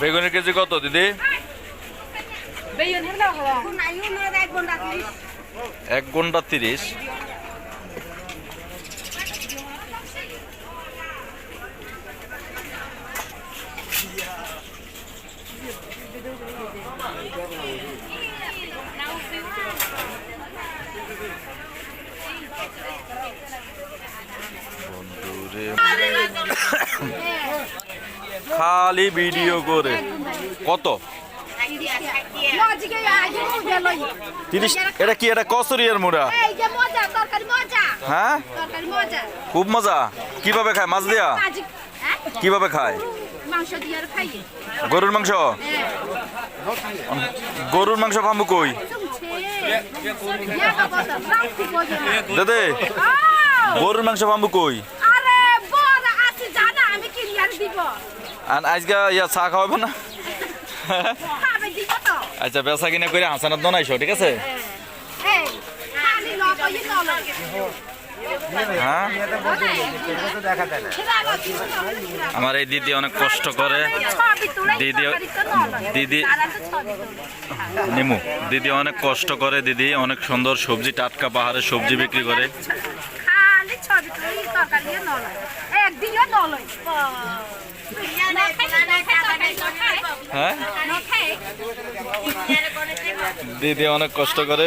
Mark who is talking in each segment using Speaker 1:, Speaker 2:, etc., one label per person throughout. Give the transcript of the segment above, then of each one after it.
Speaker 1: বেগুনের কেজি কত দিদি? এক ঘণ্টা তিরিশ। বন্ধুরে খালি ভিডিও করে। কত? তিরিশ এটা কি এটা কসরিয়ার মুড়া? হ্যাঁ? খুব মজা। কীভাবে খায় মাছ দিয়া?
Speaker 2: হ্যাঁ?
Speaker 1: কীভাবে খায়? গরুর মাংস? গরুর মাংস পাবো কই? দাদে গরুর মাংস পাবো কই?
Speaker 2: আরে বড় আছে জানা আমি কিনি আর দিব।
Speaker 1: আর আজকে ইয়া চা খাওয়াবো না।
Speaker 2: তো
Speaker 1: আচ্ছা বেচা কিনা করে হাসানার দনাইছো ঠিক আছে? হ্যাঁ।
Speaker 3: না
Speaker 1: আমার এই দিদি অনেক কষ্ট করে। দিদি দিদি নিমু দিদি অনেক কষ্ট করে দিদি অনেক সুন্দর সবজি টাটকা পাহাড়ের সবজি বিক্রি করে।
Speaker 2: একদিনও
Speaker 1: হ্যাঁ? দিদি অনেক কষ্ট করে।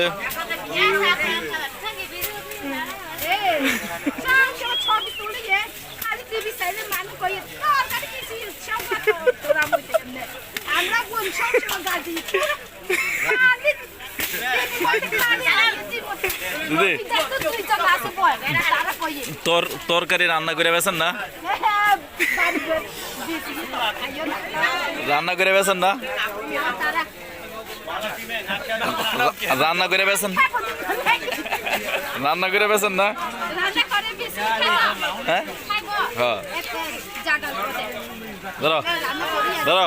Speaker 1: দিদি তরকারি রান্না করে বেছেন না? রান্না করে বেছেন না? রান্না করে বেছেন? রান্না করে বেছেন না?
Speaker 2: রান্না করে বেশি
Speaker 1: হ্যাঁ? হ্যাঁ। ধরো। ধরো।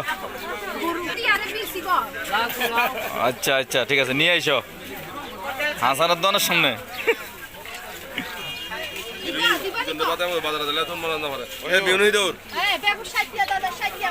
Speaker 1: আচ্ছা আচ্ছা ঠিক আছে নিয়ে আইসো। হাসানের দোকানের সামনে।
Speaker 4: বাজারে দিলে তুমি মনে না পারে বিউনি দৌড়
Speaker 2: এই বেগু সাইতিয়া দাদা সাইতিয়া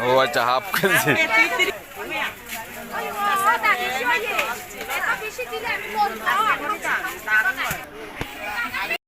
Speaker 1: ও আচ্ছা হাফ কেজি
Speaker 2: বেশি দিলে আমি